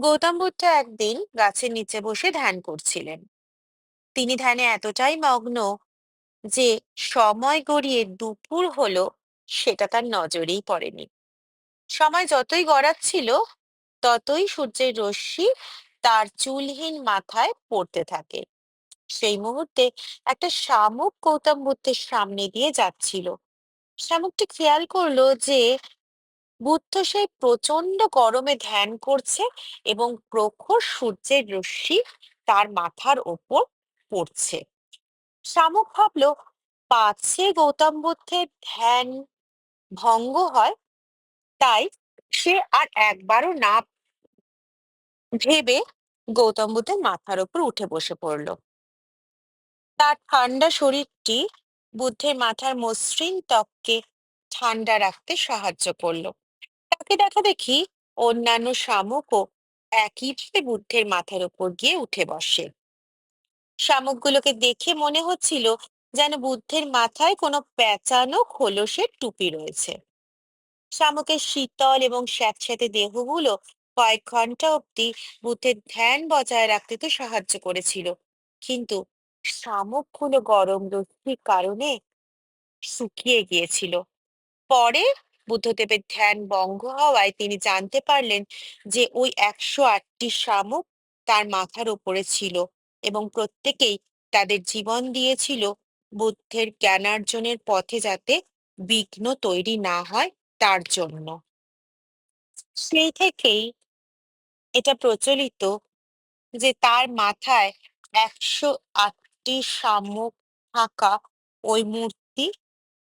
গৌতম বুদ্ধ একদিন গাছের নিচে বসে ধ্যান করছিলেন। তিনি ধ্যানে এতটাই মগ্ন যে সময় গড়িয়ে দুপুর হলো সেটা তার নজরেই পড়েনি। সময় যতই গড়াচ্ছিল, ততই সূর্যের রশ্মি তার চুলহীন মাথায় পড়তে থাকে। সেই মুহূর্তে একটা শামুক গৌতম বুদ্ধের সামনে দিয়ে যাচ্ছিল। শামুকটি খেয়াল করল যে বুদ্ধ সেই প্রচণ্ড গরমে ধ্যান করছে এবং প্রখর সূর্যের রশ্মি তার মাথার ওপর পড়ছে। শামুক ভাবলো, পাছে গৌতম বুদ্ধের ধ্যান ভঙ্গ হয়, তাই সে আর একবারও না ভেবে গৌতম বুদ্ধের মাথার ওপর উঠে বসে পড়ল। তার ঠান্ডা শরীরটি বুদ্ধের মাথার মসৃণ ত্বককে ঠান্ডা রাখতে সাহায্য করল। তাকে দেখা দেখি অন্যান্য শামুকও একইভাবে বুদ্ধের মাথার উপর গিয়ে উঠে বসে। শামুকগুলোকে দেখে মনে হচ্ছিল যেন বুদ্ধের মাথায় কোনো পেঁচানো খোলসের টুপি রয়েছে। শামুকের শীতল এবং স্যাঁতস্যাঁতে দেহগুলো কয়েক ঘণ্টা অবধি বুদ্ধের ধ্যান বজায় রাখতে তো সাহায্য করেছিল। কিন্তু শামুকগুলো গরম রশ্মির কারণে শুকিয়ে গিয়েছিল। পরে বুদ্ধদেবের ধ্যান ভঙ্গ হওয়ায় তিনি জানতে পারলেন যে ওই একশো আটটি শামুক তার মাথার উপরে ছিল এবং প্রত্যেকেই তাদের জীবন দিয়েছিল বুদ্ধের জ্ঞানার্জনের পথে যাতে বিঘ্ন তৈরি না হয় তার জন্য। সেই থেকেই এটা প্রচলিত যে তার মাথায় একশো আটটি শামুক থাকা ওই মূর্তি